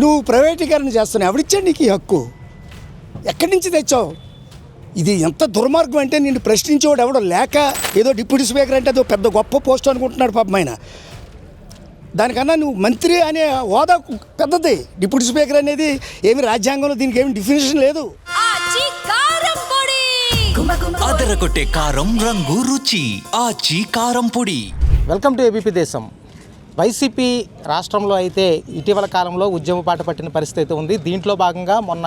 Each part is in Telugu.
నువ్వు ప్రైవేటీకరణ చేస్తున్నావు. ఎవడిచ్చాడు నీకు ఈ హక్కు? ఎక్కడి నుంచి తెచ్చావు? ఇది ఎంత దుర్మార్గం అంటే నిన్ను ప్రశ్నించేవాడు ఎవడో లేక ఏదో డిప్యూటీ స్పీకర్ అంటే అదో పెద్ద గొప్ప పోస్ట్ అనుకుంటున్నాడు పాపం ఆయన. దానికన్నా నువ్వు మంత్రి అనే హోదా పెద్దది. డిప్యూటీ స్పీకర్ అనేది ఏమి రాజ్యాంగంలో దీనికి ఏమి డిఫినేషన్ లేదు. అదరగొట్టే కారం రంగు రుచి. ఆచి కారం పొడి. Welcome to ABP Desam. YCP రాష్ట్రంలో అయితే ఇటీవల కాలంలో ఉద్యమ పాట పట్టిన పరిస్థితి అయితే ఉంది. దీంట్లో భాగంగా మొన్న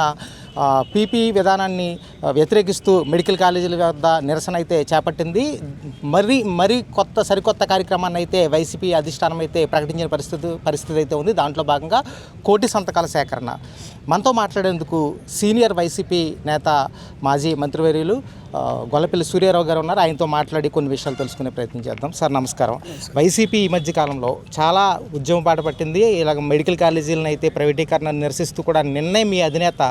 పీపీ విధానాన్ని వ్యతిరేకిస్తూ మెడికల్ కాలేజీల వద్ద నిరసన అయితే చేపట్టింది. మరి మరి కొత్త సరికొత్త కార్యక్రమాన్ని అయితే వైసీపీ అధిష్టానం అయితే ప్రకటించిన పరిస్థితి పరిస్థితి అయితే ఉంది. దాంట్లో భాగంగా కోటి సంతకాల సేకరణ. మనతో మాట్లాడేందుకు సీనియర్ వైసీపీ నేత మాజీ మంత్రివర్యులు గొల్లపల్లి సూర్యారావు గారు ఉన్నారు. ఆయనతో మాట్లాడి కొన్ని విషయాలు తెలుసుకునే ప్రయత్నం చేద్దాం. సార్ నమస్కారం. వైసీపీ ఈ మధ్య కాలంలో చాలా ఉద్యమ పాట పట్టింది. ఇలాగ మెడికల్ కాలేజీలను అయితే ప్రైవేటీకరణ నిరసిస్తూ కూడా నిన్నే మీ అధినేత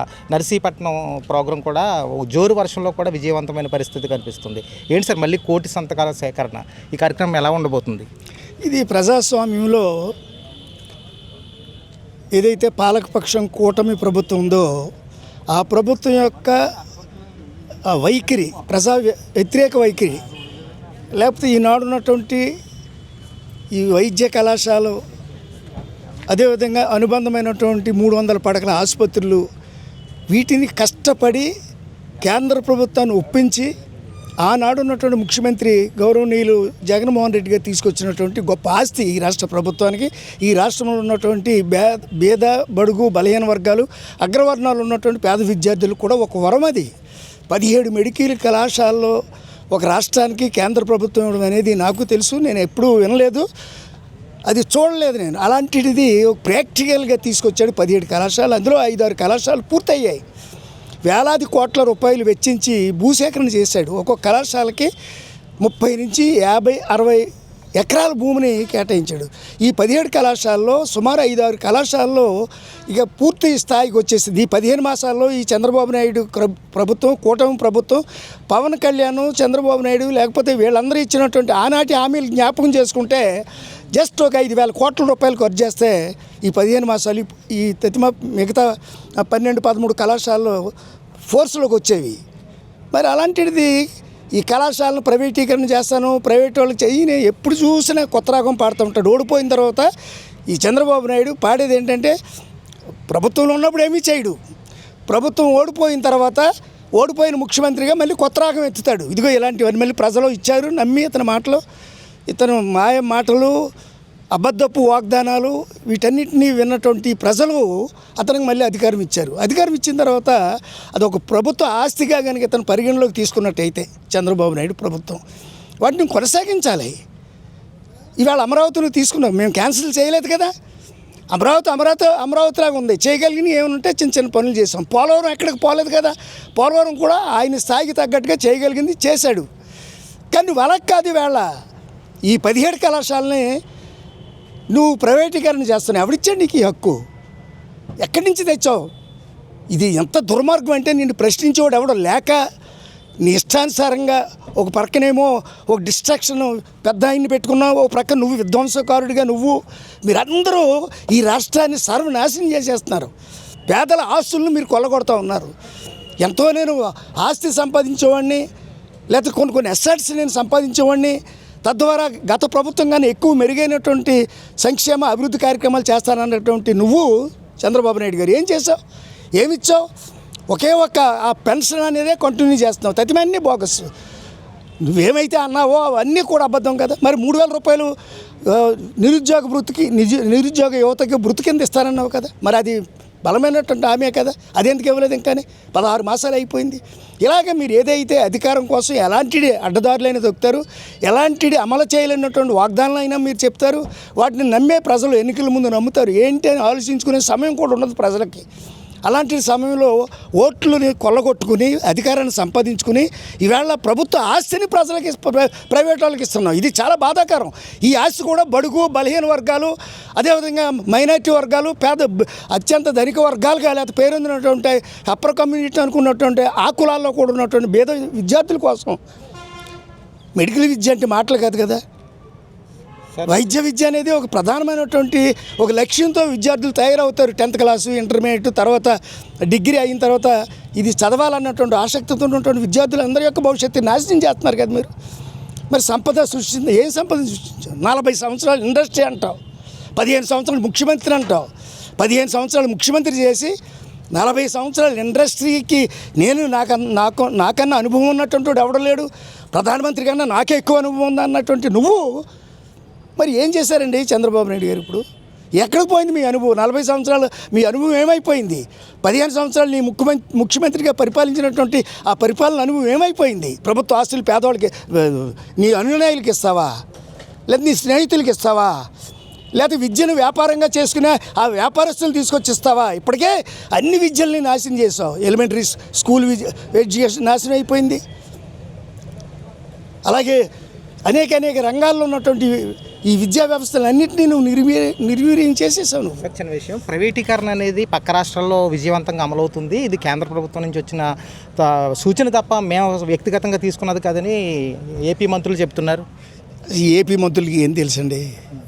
నర్సీపట్నం ప్రోగ్రాం కూడా జోరు వర్షంలో కూడా విజయవంతమైన పరిస్థితి కనిపిస్తుంది. ఏంటి సార్ మళ్ళీ కోటి సంతకాల సేకరణ? ఈ కార్యక్రమం ఎలా ఉండబోతుంది? ఇది ప్రజాస్వామ్యంలో ఏదైతే పాలకపక్షం కూటమి ప్రభుత్వం ఉందో ఆ ప్రభుత్వం యొక్క వైఖరి ప్రజా వ్య- వ్యతిరేక వైఖరి లేకపోతే ఈనాడు ఉన్నటువంటి ఈ వైద్య కళాశాల అదేవిధంగా అనుబంధమైనటువంటి మూడు వందల పడకల ఆసుపత్రులు వీటిని కష్టపడి కేంద్ర ప్రభుత్వాన్ని ఒప్పించి ఆనాడు ఉన్నటువంటి ముఖ్యమంత్రి గౌరవనీయులు జగన్మోహన్ రెడ్డి గారు తీసుకొచ్చినటువంటి గొప్ప ఆస్తి ఈ రాష్ట్ర ప్రభుత్వానికి. ఈ రాష్ట్రంలో ఉన్నటువంటి బేద బడుగు బలహీన వర్గాలు అగ్రవర్ణాలు ఉన్నటువంటి పేద విద్యార్థులు కూడా ఒక వరం అది. పదిహేడు మెడికల్ కళాశాలలో ఒక రాష్ట్రానికి కేంద్ర ప్రభుత్వం ఇవ్వడం అనేది నాకు తెలుసు నేను ఎప్పుడూ వినలేదు. అది చూడలేదు నేను. అలాంటిది ప్రాక్టికల్గా తీసుకొచ్చాడు పదిహేడు కళాశాలలు. అందులో ఐదారు కళాశాలలు పూర్తయ్యాయి. వేలాది కోట్ల రూపాయలు వెచ్చించి భూసేకరణ చేశాడు. ఒక్కొక్క కళాశాలకి ముప్పై నుంచి యాభై అరవై ఎకరాల భూమిని కేటాయించాడు. ఈ పదిహేడు కళాశాలలో సుమారు ఐదారు కళాశాలలో ఇక పూర్తి స్థాయికి వచ్చేసింది. ఈ పదిహేను మాసాల్లో ఈ చంద్రబాబు నాయుడు ప్రభుత్వం కూటమి ప్రభుత్వం పవన్ కళ్యాణ్ చంద్రబాబు నాయుడు లేకపోతే వీళ్ళందరూ ఇచ్చినటువంటి ఆనాటి హామీలు జ్ఞాపకం చేసుకుంటే జస్ట్ ఒక ఐదు వేల కోట్ల రూపాయలు ఖర్చు చేస్తే ఈ పదిహేను మాసాలు ఈ- తతిమ మిగతా పన్నెండు పదమూడు కళాశాలలు ఫోర్స్లోకి వచ్చేవి. మరి అలాంటిది ఈ కళాశాలను ప్రైవేటీకరణ చేస్తాను ప్రైవేట్ వాళ్ళకి చెయ్యి నేను ఎప్పుడు చూసినా కొత్త రాగం పాడుతూ ఉంటాడు. ఓడిపోయిన తర్వాత ఈ చంద్రబాబు నాయుడు పాడేది ఏంటంటే ప్రభుత్వంలో ఉన్నప్పుడు ఏమీ చేయడు. ప్రభుత్వం ఓడిపోయిన తర్వాత ఓడిపోయిన ముఖ్యమంత్రిగా మళ్ళీ కొత్త రాగం ఎత్తుతాడు. ఇదిగో ఇలాంటివన్నీ మళ్ళీ ప్రజలు ఇచ్చారు నమ్మి అతని మాటలు ఇతను మాయ మాటలు అబద్ధపు వాగ్దానాలు వీటన్నిటినీ విన్నటువంటి ప్రజలు అతనికి మళ్ళీ అధికారం ఇచ్చారు. అధికారం ఇచ్చిన తర్వాత అది ఒక ప్రభుత్వ ఆస్తిగా కనుక ఇతను పరిగణలోకి తీసుకున్నట్టయితే చంద్రబాబు నాయుడు ప్రభుత్వం. వాటిని కొనసాగించాలి. ఇవాళ అమరావతిలో తీసుకున్నాం. మేము క్యాన్సిల్ చేయలేదు కదా. అమరావతి అమరావతి అమరావతిలాగా ఉంది. చేయగలిగిన ఏమనుంటే చిన్న చిన్న పనులు చేసాం పోలవరం ఎక్కడికి పోలేదు కదా. పోలవరం కూడా ఆయన స్థాయికి తగ్గట్టుగా చేయగలిగింది చేశాడు. కానీ వాళ్ళకి కాదు వేళ ఈ పదిహేడు కళాశాలని నువ్వు ప్రైవేటీకరణ చేస్తున్నావు. ఎవడిచ్చాడు నీకు ఈ హక్కు? ఎక్కడి నుంచి తెచ్చావు? ఇది ఎంత దుర్మార్గం అంటే నిన్ను ప్రశ్నించేవాడు ఎవడో లేక నీ ఇష్టానుసారంగా ఒక పక్కనేమో ఒక డిస్ట్రాక్షన్ పెద్ద ఆయన్ని పెట్టుకున్నావు ఒక ప్రక్క నువ్వు విధ్వంసకారుడిగా నువ్వు మీరందరూ ఈ రాష్ట్రాన్ని సర్వనాశనం చేసేస్తున్నారు. పేదల ఆస్తులను మీరు కొల్లగొడతా ఉన్నారు. ఎంతో నేను ఆస్తి సంపాదించేవాడిని లేకపోతే కొన్ని కొన్ని అసెట్స్ నేను సంపాదించేవాడిని తద్వారా గత ప్రభుత్వం కానీ ఎక్కువ మెరుగైనటువంటి సంక్షేమ అభివృద్ధి కార్యక్రమాలు చేస్తానన్నటువంటి నువ్వు చంద్రబాబు నాయుడు గారు ఏం చేసావు ఏమిచ్చావు? ఒకే ఒక్క ఆ పెన్షన్ అనేదే కంటిన్యూ చేస్తున్నావు. తతిమన్నీ బోగస్ నువ్వేమైతే అన్నావో అవన్నీ కూడా అబద్ధం కదా. మరి మూడు వేల రూపాయలు నిరుద్యోగ వృత్తికి నిజ నిరుద్యోగ యువతకి వృత్తి కింద ఇస్తానన్నావు కదా. మరి అది బలమైనటువంటి ఆమె కదా. అదెందుకు ఇవ్వలేదు ఇంకానే? పదహారు మాసాలు అయిపోయింది. ఇలాగ మీరు ఏదైతే అధికారం కోసం ఎలాంటి అడ్డదారులైనా దొక్కుతారు ఎలాంటి అమలు చేయలేనటువంటి వాగ్దానాలు అయినా మీరు చెప్తారు వాటిని నమ్మే ప్రజలు ఎన్నికల ముందు నమ్ముతారు. ఏంటి అని ఆలోచించుకునే సమయం కూడా ఉండదు ప్రజలకి. అలాంటి సమయంలో ఓట్లని కొల్లగొట్టుకుని అధికారాన్ని సంపాదించుకుని ఈవేళ ప్రభుత్వ ఆస్తిని ప్రజలకి ప్ర- ప్రైవేట్ వాళ్ళకి ఇస్తున్నాం. ఇది చాలా బాధాకరం. ఈ ఆస్తి కూడా బడుగు బలహీన వర్గాలు అదేవిధంగా మైనార్టీ వర్గాలు పేద అత్యంత ధనిక వర్గాలుగా లేకపోతే పేరొందినటువంటి అప్పర్ కమ్యూనిటీ అనుకున్నటువంటి ఆ కులాల్లో కూడా ఉన్నటువంటి భేద విద్యార్థుల కోసం మెడికల్ విద్య అంటే మాటలు కాదు కదా. వైద్య విద్య అనేది ఒక ప్రధానమైనటువంటి ఒక లక్ష్యంతో విద్యార్థులు తయారవుతారు టెన్త్ క్లాసు ఇంటర్మీడియట్ తర్వాత డిగ్రీ అయిన తర్వాత. ఇది చదవాలన్నటువంటి ఆసక్తితో ఉన్నటువంటి విద్యార్థులందరి యొక్క భవిష్యత్తు నాశనం చేస్తున్నారు కదా మీరు. మరి సంపద సృష్టించింది ఏం సంపద సృష్టించావు నలభై సంవత్సరాలు ఇండస్ట్రీ అంటావు పదిహేను సంవత్సరాలు ముఖ్యమంత్రి అంటావు పదిహేను సంవత్సరాలు ముఖ్యమంత్రి చేసి నలభై సంవత్సరాల ఇండస్ట్రీకి నేను నాకు నాకు నాకన్నా అనుభవం ఉన్నటువంటి వాడు ఎవడు లేడు? ప్రధానమంత్రి కన్నా నాకే ఎక్కువ అనుభవం ఉంది అన్నటువంటి నువ్వు మరి ఏం చేశారండి చంద్రబాబు నాయుడు గారు ఇప్పుడు? ఎక్కడికి పోయింది మీ అనుభవం? నలభై సంవత్సరాలు మీ అనుభవం ఏమైపోయింది? పదిహేను సంవత్సరాలు నీ ముఖ్యమంత్రి ముఖ్యమంత్రిగా పరిపాలించినటువంటి ఆ పరిపాలన అనుభవం ఏమైపోయింది? ప్రభుత్వ ఆస్తులు పేదవాళ్ళకి నీ అనుయాయులకి ఇస్తావా? లేదా నీ స్నేహితులకి ఇస్తావా? లేకపోతే విద్యను వ్యాపారంగా చేసుకునే ఆ వ్యాపారస్తులు తీసుకొచ్చి ఇస్తావా ఇప్పటికే అన్ని విద్యల్ని నాశనం చేసావు ఎలిమెంటరీ స్కూల్ విద్య ఎడ్యుకేషన్ నాశనం అయిపోయింది. అలాగే అనేక అనేక రంగాల్లో ఉన్నటువంటి ఈ విద్యా వ్యవస్థలన్నింటినీ నువ్వు నిర్వీ నిర్వీర్యం చేసేసావు నువ్వు. చిన్న విషయం. ప్రైవేటీకరణ అనేది పక్క రాష్ట్రాల్లో విజయవంతంగా అమలవుతుంది. ఇది కేంద్ర ప్రభుత్వం నుంచి వచ్చిన సూచన తప్ప మేము వ్యక్తిగతంగా తీసుకున్నది కాదని ఏపీ మంత్రులు చెప్తున్నారు. ఏపీ మంత్రులకి ఏం తెలుసండి?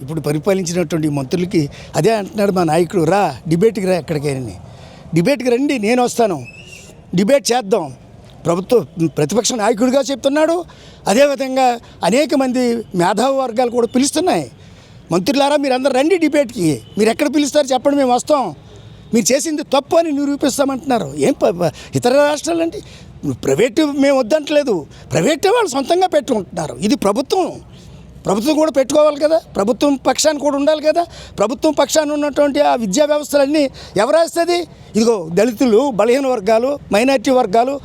ఇప్పుడు పరిపాలించినటువంటి మంత్రులకి అదే అంటున్నాడు మా నాయకుడు. రా డిబేట్కి రా ఎక్కడికైనా. డిబేట్కి రండి నేను వస్తాను. డిబేట్ చేద్దాం. ప్రభుత్వ ప్రతిపక్ష నాయకుడిగా చెప్తున్నాడు. అదేవిధంగా అనేక మంది మేధావి వర్గాలు కూడా పిలుస్తున్నాయి. మంత్రులారా మీరందరూ రండి డిబేట్కి. మీరు ఎక్కడ పిలుస్తారు చెప్పండి మేము వస్తాం. మీరు చేసింది తప్పు అని నిరూపిస్తామంటున్నారు. ఏం ఇతర రాష్ట్రాలు అంటే ప్రైవేటు మేము వద్దంటలేదు. ప్రైవేటే వాళ్ళు సొంతంగా పెట్టుకుంటున్నారు. ఇది ప్రభుత్వం. ప్రభుత్వం కూడా పెట్టుకోవాలి కదా. ప్రభుత్వం పక్షాన్ని కూడా ఉండాలి కదా. ప్రభుత్వం పక్షాన్ని ఉన్నటువంటి ఆ విద్యా వ్యవస్థలన్నీ ఎవరు రాస్తుంది? ఇదిగో దళితులు బలహీన వర్గాలు మైనారిటీ వర్గాలు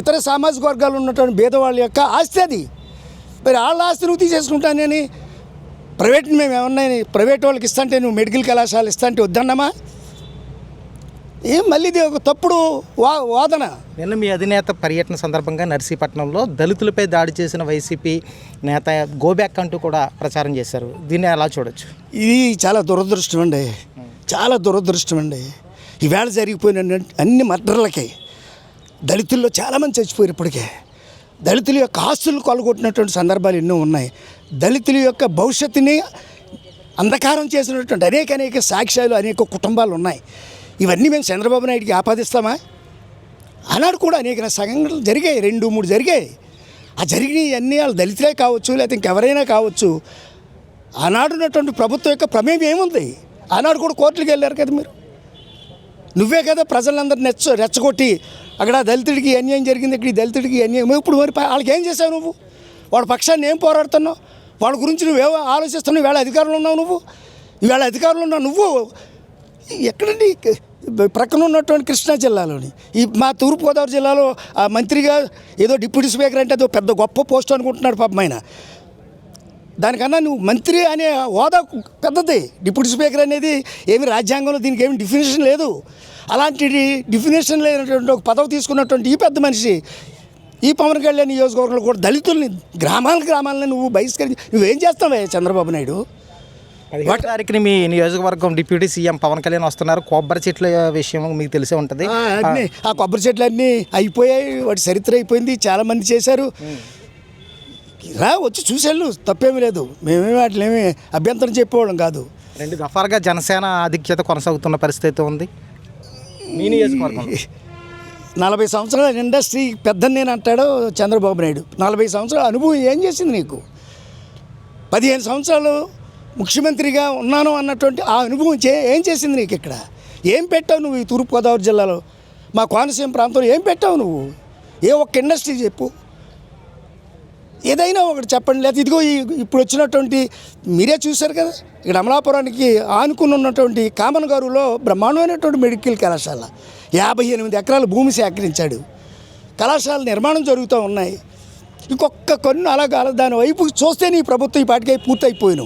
ఇతర సామాజిక వర్గాలు ఉన్నటువంటి భేదవాళ్ళ యొక్క ఆస్తి అది. మరి వాళ్ళ ఆస్తి నువ్వు తీసేసుకుంటానని ప్రైవేట్ మేము ఏమన్నా ప్రైవేట్ వాళ్ళకి ఇస్తాంటే నువ్వు మెడికల్ కళాశాల ఇస్తాంటే వద్దన్నామా? ఏం మళ్ళీ ఇది ఒక తప్పుడు వా వాదన. నిన్న మీ అధినేత పర్యటన సందర్భంగా నర్సీపట్నంలో దళితులపై దాడి చేసిన వైసీపీ నేత గోబ్యాక్ అంటూ కూడా ప్రచారం చేశారు. దీన్ని ఎలా చూడొచ్చు? ఇది చాలా దురదృష్టం అండి. చాలా దురదృష్టం అండి. ఈవేళ జరిగిపోయిన అన్ని మర్డర్లకి దళితుల్లో చాలామంది చచ్చిపోయారు ఇప్పటికే. దళితుల యొక్క ఆస్తులు కొలగొట్టినటువంటి సందర్భాలు ఎన్నో ఉన్నాయి. దళితుల యొక్క భవిష్యత్తుని అంధకారం చేసినటువంటి అనేక అనేక సాక్ష్యాలు అనేక కుటుంబాలు ఉన్నాయి. ఇవన్నీ మేము చంద్రబాబు నాయుడికి ఆపాదిస్తామా? ఆనాడు కూడా అనేక సంఘటనలు జరిగాయి రెండు మూడు జరిగాయి. ఆ జరిగినవి అన్నీ వాళ్ళు దళితులే కావచ్చు లేకపోతే ఇంకెవరైనా కావచ్చు. ఆనాడున్నటువంటి ప్రభుత్వం యొక్క ప్రమేయం ఏముంది? ఆనాడు కూడా కోర్టులకు వెళ్ళారు కదా మీరు. నువ్వే కదా ప్రజలందరూ నెచ్చ రెచ్చగొట్టి అక్కడ దళితుడికి అన్యాయం జరిగింది ఇక్కడ దళితుడికి అన్యాయం. ఇప్పుడు మరి వాళ్ళకి ఏం చేసావు నువ్వు? వాడి పక్షాన్ని ఏం పోరాడుతున్నావు? వాళ్ళ గురించి నువ్వేవో ఆలోచిస్తున్నావు? వేళ అధికారంలో ఉన్నావు నువ్వు? ఈవేళ అధికారంలో ఉన్నావు నువ్వు? ఎక్కడండి? ప్రక్కన ఉన్నటువంటి కృష్ణా జిల్లాలోని. ఈ మా తూర్పుగోదావరి జిల్లాలో ఆ మంత్రిగా ఏదో డిప్యూటీ స్పీకర్ అంటే అదో పెద్ద గొప్ప పోస్ట్ అనుకుంటున్నాడు పాపం ఆయన. దానికన్నా నువ్వు మంత్రి అనే హోదా పెద్దది. డిప్యూటీ స్పీకర్ అనేది ఏమి రాజ్యాంగంలో దీనికి ఏమి డిఫినేషన్ లేదు. అలాంటి డిఫినేషన్ లేనటువంటి ఒక పదవి తీసుకున్నటువంటి ఈ పెద్ద మనిషి ఈ పవన్ కళ్యాణ్ నియోజకవర్గంలో కూడా దళితుల్ని గ్రామాల గ్రామాలని నువ్వు బహిష్కరించి నువ్వేం చేస్తావే చంద్రబాబు నాయుడు? తారీఖుని మీ నియోజకవర్గం డిప్యూటీ సీఎం పవన్ కళ్యాణ్ వస్తున్నారు. కొబ్బరి చెట్ల విషయం మీకు తెలిసే ఉంటుంది. ఆ, కొబ్బరి చెట్లు అన్నీ అయిపోయాయి. వాటి చరిత్ర అయిపోయింది. చాలామంది చేశారు. రా వచ్చి చూసేళ్ళు తప్పేమీ లేదు. మేమేమి వాటిని ఏమి అభ్యంతరం చెప్పేవాళ్ళం కాదు. రెండు దఫాలుగా జనసేన ఆధిక్యత కొనసాగుతున్న పరిస్థితి ఉంది. మీ నియోజకవర్గం నలభై సంవత్సరాల ఇండస్ట్రీ పెద్ద నేను అంటాడు చంద్రబాబు నాయుడు. నలభై సంవత్సరాల అనుభవం ఏం చేసింది నీకు? పదిహేను సంవత్సరాలు ముఖ్యమంత్రిగా ఉన్నాను అన్నటువంటి ఆ అనుభవం చే ఏం చేసింది నీకు ఇక్కడ? ఏం పెట్టావు నువ్వు ఈ తూర్పుగోదావరి జిల్లాలో? మా కోనసీమ ప్రాంతంలో ఏం పెట్టావు నువ్వు? ఏ ఒక్క ఇండస్ట్రీ చెప్పు. ఏదైనా ఒకటి చెప్పండి. లేకపోతే ఇదిగో ఇప్పుడు వచ్చినటువంటి మీరే చూశారు కదా ఇక్కడ అమలాపురానికి ఆనుకుని ఉన్నటువంటి కామన్ గారులో బ్రహ్మాండమైనటువంటి మెడికల్ కళాశాల యాభై ఎనిమిది ఎకరాల భూమి సేకరించాడు. కళాశాల నిర్మాణం జరుగుతూ ఉన్నాయి. ఇంకొక కొన్ని అలా దాని వైపు చూస్తే నీ ప్రభుత్వం ఈ పాటికై పొడి!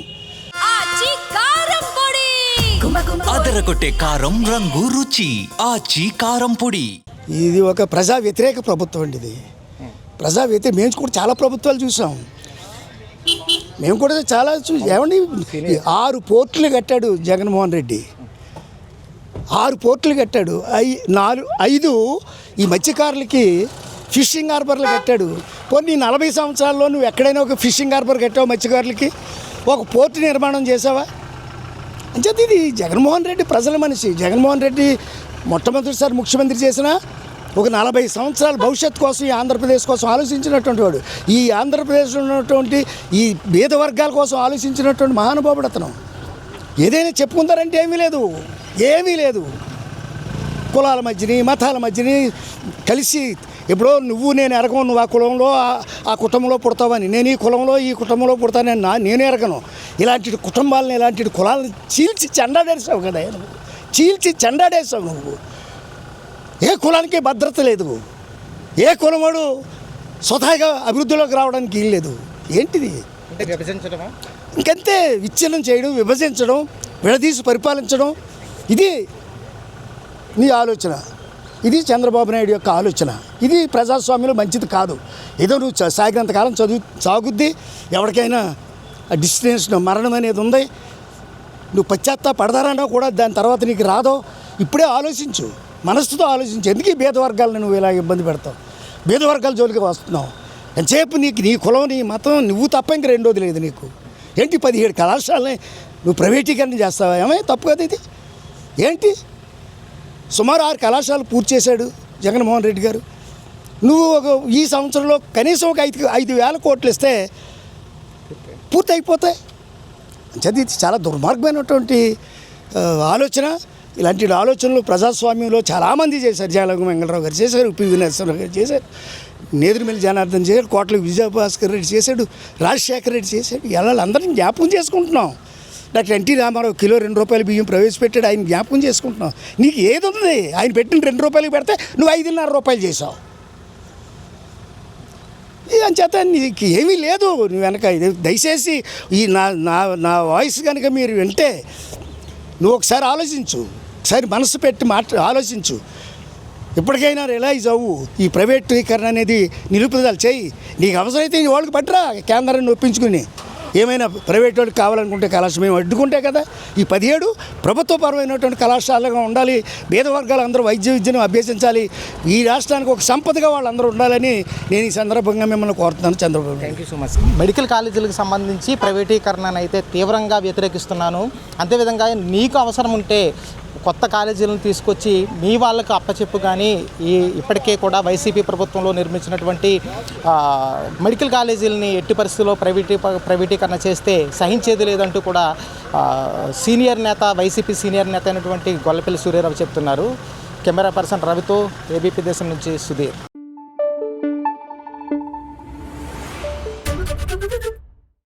అదరగొట్టే కారం రంగు రుచి. ఆచి కారం పొడి. ఇది ఒక ప్రజా వ్యతిరేక ప్రభుత్వం అండి ఇది. ప్రజా వ్యతిరేక మేము కూడా చాలా ప్రభుత్వాలు చూసాం. మేము కూడా చాలా చూసి ఏమండి? ఆరు పోర్టులు కట్టాడు జగన్మోహన్ రెడ్డి. ఆరు పోర్టులు కట్టాడు. ఐ నాలుగు ఐదు ఈ మత్స్యకారులకి ఫిషింగ్ హార్బర్లు కట్టాడు. పోనీ నలభై సంవత్సరాల్లో నువ్వు ఎక్కడైనా ఒక ఫిషింగ్ హార్బర్ కట్టావు మత్స్యకారులకి? ఒక పోర్టు నిర్మాణం చేసావా అంచేది ఇది జగన్మోహన్ రెడ్డి ప్రజల మనిషి. జగన్మోహన్ రెడ్డి మొట్టమొదటిసారి ముఖ్యమంత్రి చేసిన ఒక నలభై సంవత్సరాల భవిష్యత్తు కోసం ఈ ఆంధ్రప్రదేశ్ కోసం ఆలోచించినటువంటి వాడు. ఈ ఆంధ్రప్రదేశ్లో ఉన్నటువంటి ఈ భేద వర్గాల కోసం ఆలోచించినటువంటి మహానుభావుడు అతను. ఏదైనా చెప్పుకుంటారంటే ఏమీ లేదు. ఏమీ లేదు. కులాల మధ్యని మతాల మధ్యని కలిసి ఎప్పుడో నువ్వు నేను ఎరగను నువ్వు ఆ కులంలో ఆ- కుటుంబంలో పుడతావని నేను ఈ కులంలో ఈ కుటుంబంలో పుడతానని నా నేను ఎరగను. ఇలాంటి కుటుంబాలను ఇలాంటి కులాలను చీల్చి చెండాడేసావు కదా చీల్చి చెండాడేసావు నువ్వు. ఏ కులానికి భద్రత లేదు. ఏ కులవాడు స్వతహాగా అభివృద్ధిలోకి రావడానికి వీలు లేదు. ఏంటిది? ఇంకంతే విచ్ఛిన్నం చేయడం విభజించడం విడదీసి పరిపాలించడం ఇది నీ ఆలోచన. ఇది చంద్రబాబు నాయుడు యొక్క ఆలోచన. ఇది ప్రజాస్వామ్యంలో మంచిది కాదు. ఏదో నువ్వు చ- సాగినంత కాలం చదువు సాగుద్ది ఎవరికైనా డిస్టినేషన్ మరణం అనేది ఉంది. నువ్వు పశ్చాత్తా పడతారన్నా కూడా దాని తర్వాత నీకు రాదో ఇప్పుడే ఆలోచించు. మనస్సుతో ఆలోచించి ఎందుకు ఈ వర్గాలను నువ్వు ఇలా ఇబ్బంది పెడతావు? బీదవర్గాల జోలికి వస్తున్నావు. ఎంతసేపు నీకు నీ కులం నీ మతం నువ్వు తప్ప ఇంక రెండోది లేదు నీకు. ఏంటి పదిహేడు కళాశాలని నువ్వు ప్రైవేటీకరణ చేస్తావా? ఏమే తప్పు కదా ఇది? ఏంటి? సుమారు ఆరు కళాశాలలు పూర్తి చేశాడు జగన్మోహన్ రెడ్డి గారు. నువ్వు ఒక ఈ సంవత్సరంలో కనీసం ఒక ఐదు ఐదు వేల కోట్లు ఇస్తే పూర్తి అయిపోతాయి చదివి చాలా దుర్మార్గమైనటువంటి ఆలోచన. ఇలాంటి ఆలోచనలు ప్రజాస్వామ్యంలో చాలామంది చేశారు. జాలగ వెంకటరావు గారు చేశారు పివి నరసింహరావు గారు చేశారు నేదురుమిల్లి జనార్దన్ చేశాడు కోట్ల విజయభాస్కర్ రెడ్డి చేశాడు రాజశేఖర రెడ్డి చేశాడు. ఇలా అందరిని జ్ఞాపకం చేసుకుంటున్నాం. డాక్టర్ ఎన్టీ రామారావు కిలో రెండు రూపాయలు బియ్యం ప్రవేశపెట్టాడు ఆయన జ్ఞాపకం చేసుకుంటున్నాం. నీకు ఏది ఉంది ఆయన పెట్టిన రెండు రూపాయలు పెడితే నువ్వు ఐదున్నర రూపాయలు చేసావు అని అంచేత నీకు ఏమీ లేదు. నువ్వు వెనక దయచేసి ఈ నా నా నా వాయిస్ కనుక మీరు వింటే నువ్వు ఒకసారి ఆలోచించు. ఒకసారి మనసు పెట్టి మాట ఆలోచించు. ఇప్పటికైనా రిలైజ్ అవ్వు. ఈ ప్రైవేటీకరణ అనేది నిలుపుదల చేయి. నీకు అవసరమైతే నీ వాళ్ళకి పట్టరా కేంద్రాన్ని ఒప్పించుకుని. ఏమైనా ప్రైవేట్ వాళ్ళకి కావాలనుకుంటే కళాశాల మేము అడ్డుకుంటే కదా. ఈ పదిహేడు ప్రభుత్వపరమైనటువంటి కళాశాలగా ఉండాలి. పేద వర్గాలు అందరూ వైద్య విద్యను అభ్యసించాలి. ఈ రాష్ట్రానికి ఒక సంపదగా వాళ్ళందరూ ఉండాలని నేను ఈ సందర్భంగా మిమ్మల్ని కోరుతున్నాను Chandrababu. Thank you so much medical కాలేజీలకు సంబంధించి ప్రైవేటీకరణను అయితే తీవ్రంగా వ్యతిరేకిస్తున్నాను. అంతేవిధంగా నీకు అవసరం ఉంటే కొత్త కాలేజీలను తీసుకొచ్చి మీ వాళ్ళకు అప్పచెప్పు కానీ ఈ ఇప్పటికే కూడా వైసీపీ ప్రభుత్వంలో నిర్మించినటువంటి మెడికల్ కాలేజీలని ఎట్టి పరిస్థితుల్లో ప్రైవేటీ ప్రైవేటీకరణ చేస్తే సహించేది లేదంటూ కూడా సీనియర్ నేత వైసీపీ సీనియర్ నేత అయినటువంటి గొల్లపల్లి సూర్యారావు చెప్తున్నారు. కెమెరా పర్సన్ రవితో ఏబీపీ దేశం నుంచి సుధీర్.